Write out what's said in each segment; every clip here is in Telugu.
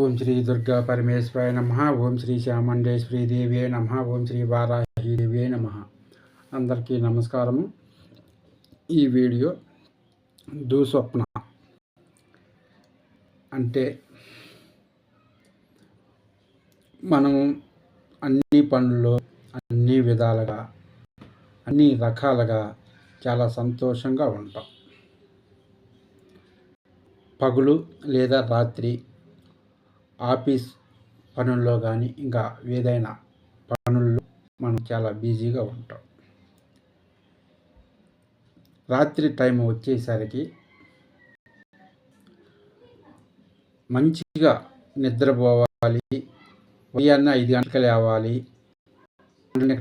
ఓం శ్రీ దుర్గా పరమేశ్వరాయ నమ. ఓం శ్రీ శ్యామండేశ్వరి దేవే నమ. ఓం శ్రీ వారాహి దేవే నమ. అందరికీ నమస్కారము. ఈ వీడియో దుస్వప్న అంటే మనము అన్ని పనుల్లో అన్ని విధాలుగా అన్ని రకాలుగా చాలా సంతోషంగా ఉంటాం. పగులు లేదా రాత్రి ఆఫీస్ పనుల్లో కానీ ఇంకా ఏదైనా పనుల్లో మనం చాలా బిజీగా ఉంటాం. రాత్రి టైం వచ్చేసరికి మంచిగా నిద్రపోవాలి. ఉదయాన్నే ఐదు గంటలకు లేవాలి.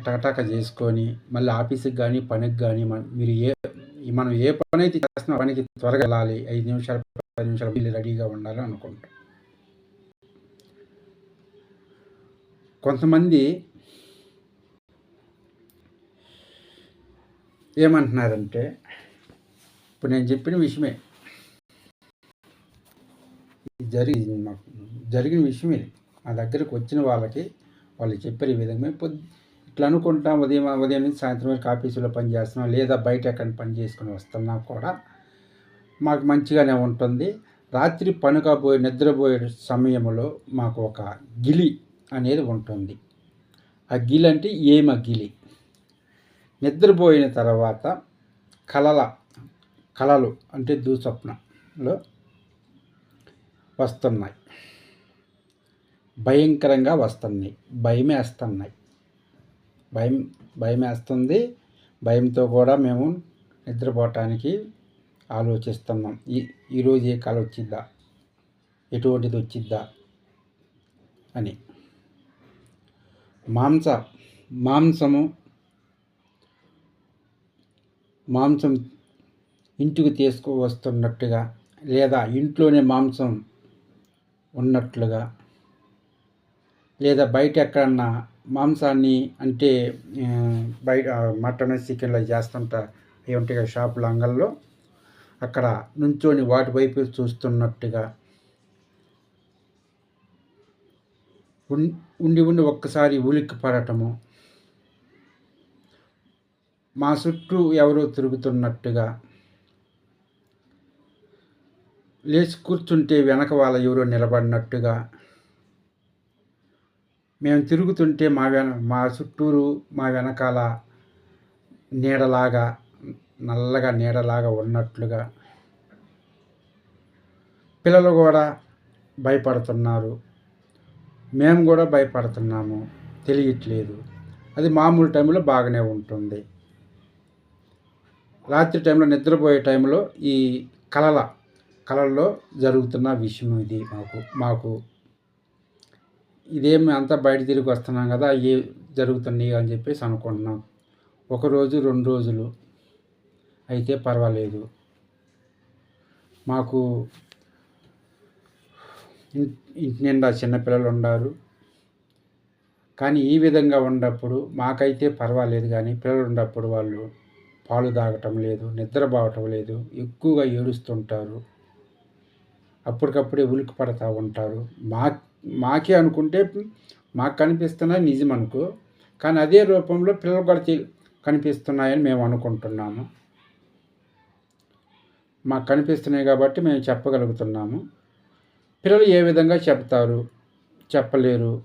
టకటాక చేసుకొని మళ్ళీ ఆఫీస్కి కానీ పనికి కానీ మీరు ఏ మనం ఏ పని అయితే చేస్తున్నా పనికి త్వరగా వెళ్ళాలి. ఐదు నిమిషాలు పది నిమిషాలు రెడీగా ఉండాలి అనుకుంటాం. కొంతమంది ఏమంటున్నారంటే ఇప్పుడు నేను చెప్పిన విషయమే. జరిగి జరిగిన విషయమే. మా దగ్గరికి వచ్చిన వాళ్ళకి వాళ్ళు చెప్పిన విధంగా పొద్దు ఇట్లా అనుకుంటాం ఉదయం ఉదయం నుంచి సాయంత్రం వరకు ఆఫీసులో పని చేస్తున్నాం లేదా బయట ఎక్కడ పని చేసుకుని వస్తున్నా కూడా మాకు మంచిగానే ఉంటుంది. రాత్రి పనుకపోయే నిద్రపోయే సమయంలో మాకు ఒక గిలి అనేది ఉంటుంది. ఆ గిలి అంటే ఏమ గిలి. నిద్రపోయిన తర్వాత కలల కళలు అంటే దుస్వప్నంలో వస్తున్నాయి. భయంకరంగా వస్తున్నాయి. భయమేస్తున్నాయి భయం భయమేస్తుంది భయంతో కూడా మేము నిద్రపోవటానికి ఆలోచిస్తున్నాం. ఈ ఈరోజు ఏ కళ వచ్చిద్దా ఎటువంటిది వచ్చిద్దా అని. మాంస మాంసము మాంసం ఇంటికి తీసుకువస్తున్నట్టుగా లేదా ఇంట్లోనే మాంసం ఉన్నట్లుగా లేదా బయట ఎక్కడన్నా మాంసాన్ని అంటే బయట మటన్ చికెన్లో చేస్తుంటా అవి ఉంటాయి షాపుల అంగల్లో అక్కడ నుంచొని వాటి వైపు చూస్తున్నట్టుగా ఉండి ఉండి ఒక్కసారి ఉలిక్కి పడటము. మా చుట్టూ ఎవరో తిరుగుతున్నట్టుగా. లేచి కూర్చుంటే వెనక వాళ్ళ ఎవరో నిలబడినట్టుగా. మేము తిరుగుతుంటే మా వెన మా చుట్టూరు మా వెనకాల నీడలాగా నల్లగా నీడలాగా ఉన్నట్లుగా. పిల్లలు కూడా భయపడుతున్నారు. మేము కూడా భయపడుతున్నాము తెలియట్లేదు. అది మామూలు టైంలో బాగానే ఉంటుంది. రాత్రి టైంలో నిద్రపోయే టైంలో ఈ కళల కళల్లో జరుగుతున్న విషయం ఇది మాకు మాకు. ఇదేమి అంతా బయట తిరిగి వస్తున్నాం కదా ఏ జరుగుతున్నాయి అని చెప్పేసి అనుకుంటున్నాం. ఒకరోజు రెండు రోజులు అయితే పర్వాలేదు. మాకు ఇంటి నిండా చిన్నపిల్లలు ఉన్నారు కానీ ఈ విధంగా ఉన్నప్పుడు మాకైతే పర్వాలేదు కానీ పిల్లలు ఉన్నప్పుడు వాళ్ళు పాలు తాగటం లేదు నిద్రపోవటం లేదు ఎక్కువగా ఏడుస్తుంటారు. అప్పటికప్పుడే ఉలికి పడతా ఉంటారు. మా మాకే అనుకుంటే మాకు కనిపిస్తున్నాయి నిజం అనుకో కానీ అదే రూపంలో పిల్లలు కూడా కనిపిస్తున్నాయని మేము అనుకుంటున్నాము. మాకు కనిపిస్తున్నాయి కాబట్టి మేము చెప్పగలుగుతున్నాము. పిల్లలు ఏ విధంగా చెప్తారు? చెప్పలేరు.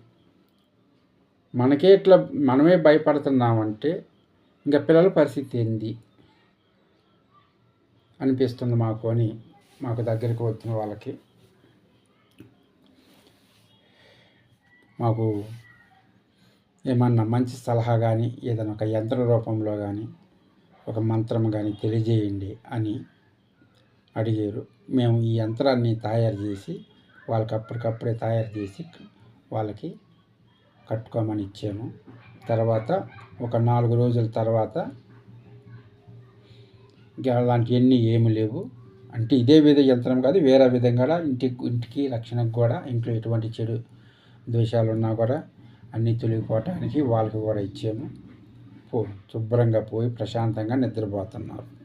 మనకే ఇట్లా మనమే భయపడుతున్నామంటే ఇంకా పిల్లల పరిస్థితి ఏంది? అనిపిస్తుంది మాకు అని మాకు దగ్గరికి వచ్చిన వాళ్ళకి. మాకు ఏమన్నా మంచి సలహా కానీ ఏదైనా ఒక యంత్ర రూపంలో కానీ ఒక మంత్రం కానీ తెలియజేయండి అని అడిగారు. మేము ఈ యంత్రాన్ని తయారు చేసి వాళ్ళకి అప్పటికప్పుడే తయారు చేసి వాళ్ళకి కట్టుకోమని ఇచ్చాము. తర్వాత ఒక నాలుగు రోజుల తర్వాత ఇంకా అలాంటివన్నీ ఏమి లేవు. అంటే ఇదే విధ యంత్రం కాదు వేరే విధంగా ఇంటి ఇంటికి రక్షణకు కూడా ఇంట్లో ఎటువంటి చెడు దోషాలు ఉన్నా కూడా అన్నీ తొలగిపోవటానికి వాళ్ళకి కూడా ఇచ్చాము. పో శుభ్రంగా పోయి ప్రశాంతంగా నిద్రపోతున్నారు.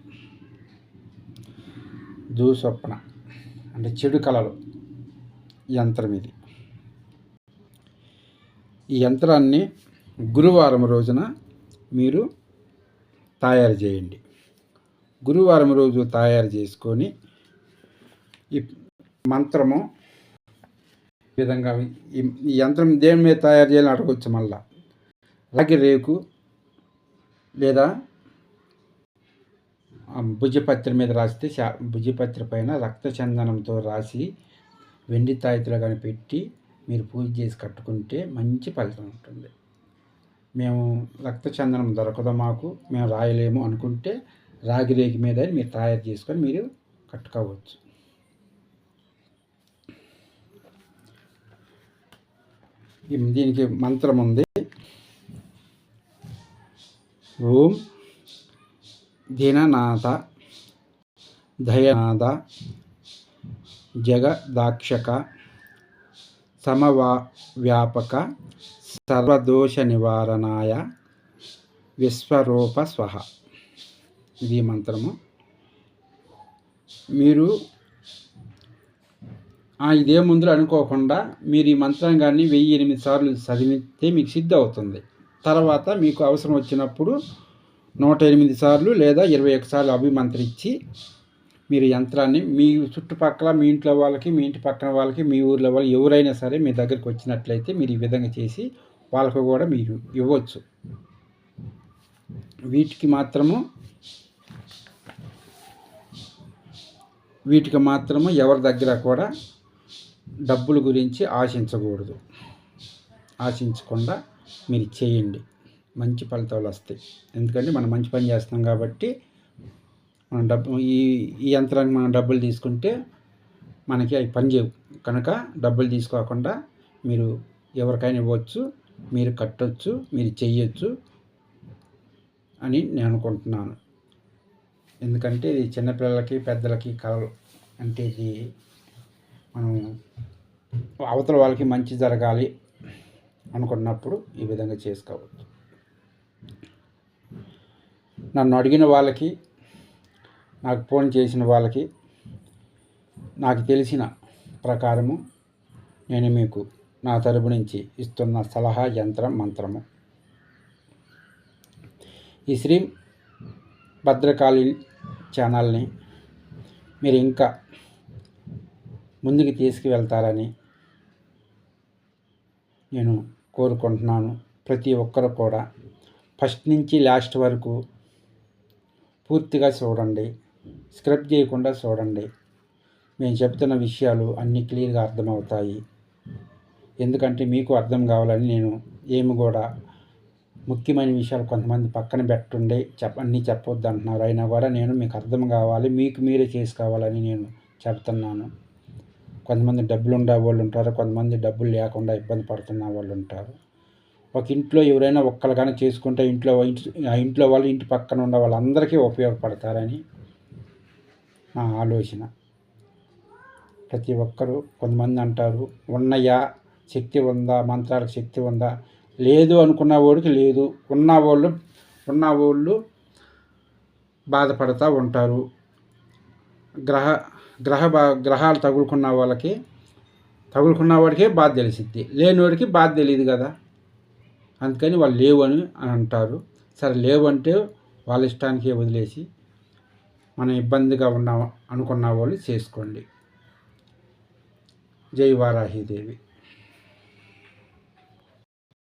దూస్వప్న అంటే చెడు కళలు. యంత్రం ఇది. ఈ యంత్రాన్ని గురువారం రోజున మీరు తయారు చేయండి. గురువారం రోజు తయారు చేసుకొని ఈ మంత్రము విధంగా ఈ యంత్రం దేని మీద తయారు చేయాలని అడగవచ్చు మళ్ళా. రాగి రేకు లేదా భుజపత్ర మీద రాస్తే భుజపత్ర పైన రక్తచందనంతో రాసి వెండి తాయితులు కానీ పెట్టి మీరు పూజ చేసి కట్టుకుంటే మంచి ఫలితం ఉంటుంది. మేము రక్తచందనం దొరకదు మాకు మేము రాయలేము అనుకుంటే రాగి రేగి మీద మీరు తయారు చేసుకొని మీరు కట్టుకోవచ్చు. దీనికి మంత్రం ఉంది. ఓం దీననాథ దయనాథ జగదాక్షక సమవా వ్యాపక సర్వదోష నివారణాయ విశ్వరూప స్వహ. ఇది మంత్రము. మీరు ఇదే ముందులో అనుకోకుండా మీరు ఈ మంత్రం కానీ వెయ్యి ఎనిమిది సార్లు చదివితే మీకు సిద్ధి అవుతుంది తర్వాత మీకు అవసరం వచ్చినప్పుడు నూట ఎనిమిది సార్లు లేదా ఇరవై ఒక సార్లు అభిమంత్రించి మీరు యంత్రాన్ని మీ చుట్టుపక్కల మీ ఇంట్లో వాళ్ళకి మీ ఇంటి పక్కన వాళ్ళకి మీ ఊర్లో వాళ్ళు ఎవరైనా సరే మీ దగ్గరికి వచ్చినట్లయితే మీరు ఈ విధంగా చేసి వాళ్ళకు కూడా మీరు ఇవ్వచ్చు. వీటికి మాత్రము వీటికి మాత్రము ఎవరి దగ్గర కూడా డబ్బుల గురించి ఆశించకూడదు. ఆశించకుండా మీరు చేయండి. మంచి ఫలితాలు వస్తాయి. ఎందుకంటే మనం మంచి పని చేస్తున్నాం కాబట్టి మనం డబ్బు ఈ ఈ యంత్రానికి మనం డబ్బులు తీసుకుంటే మనకి అవి పనిచేయవు కనుక డబ్బులు తీసుకోకుండా మీరు ఎవరికైనా ఇవ్వచ్చు మీరు కట్టొచ్చు మీరు చెయ్యొచ్చు అని నేను అనుకుంటున్నాను. ఎందుకంటే ఇది చిన్నపిల్లలకి పెద్దలకి కలలు అంటే ఇది మనం అవతల వాళ్ళకి మంచి జరగాలి అనుకున్నప్పుడు ఈ విధంగా చేసుకోవచ్చు. నన్ను అడిగిన వాళ్ళకి నాకు ఫోన్ చేసిన వాళ్ళకి నాకు తెలిసిన ప్రకారము నేను మీకు నా తరపు నుంచి ఇస్తున్న సలహా యంత్రం మంత్రము. ఈ శ్రీ భద్రకాళి ఛానల్ని మీరు ఇంకా ముందుకు తీసుకువెళ్తారని నేను కోరుకుంటున్నాను. ప్రతి ఒక్కరు కూడా ఫస్ట్ నుంచి లాస్ట్ వరకు పూర్తిగా చూడండి. స్క్రబ్ చేయకుండా చూడండి. మేము చెప్తున్న విషయాలు అన్నీ క్లియర్గా అర్థమవుతాయి. ఎందుకంటే మీకు అర్థం కావాలని నేను ఏమి కూడా ముఖ్యమైన విషయాలు కొంతమంది పక్కన పెట్టుండే. చెప్ప అన్నీ చెప్పొద్దు అంటున్నారు. అయినా కూడా నేను మీకు అర్థం కావాలి మీకు మీరే చేసుకోవాలని నేను చెప్తున్నాను. కొంతమంది డబ్బులు ఉండే వాళ్ళు ఉంటారు కొంతమంది డబ్బులు లేకుండా ఇబ్బంది పడుతున్న వాళ్ళు ఉంటారు. ఒక ఇంట్లో ఎవరైనా ఒక్కరు కానీ చేసుకుంటే ఇంట్లో ఆ ఇంట్లో వాళ్ళు ఇంటి పక్కన ఉన్న వాళ్ళందరికీ ఉపయోగపడతారని నా ఆలోచన. ప్రతి ఒక్కరూ కొంతమంది అంటారు ఉన్నయా? శక్తి ఉందా? మంత్రాలకు శక్తి ఉందా? లేదు అనుకున్న వాడికి లేదు. ఉన్న వాళ్ళు ఉన్న వాళ్ళు బాధపడుతూ ఉంటారు. గ్రహ గ్రహ గ్రహాలు తగులుకున్న వాళ్ళకి తగులుకున్న వాడికే బాధ తెలిసిద్ది. లేనివాడికి బాధ తెలియదు కదా. అందుకని వాళ్ళు లేవు అని అంటారు. సరే లేవంటే వాళ్ళ ఇష్టానికే వదిలేసి మనం ఇబ్బందిగా ఉన్నా అనుకున్న వాళ్ళు చేసుకోండి. జై వారాహీదేవి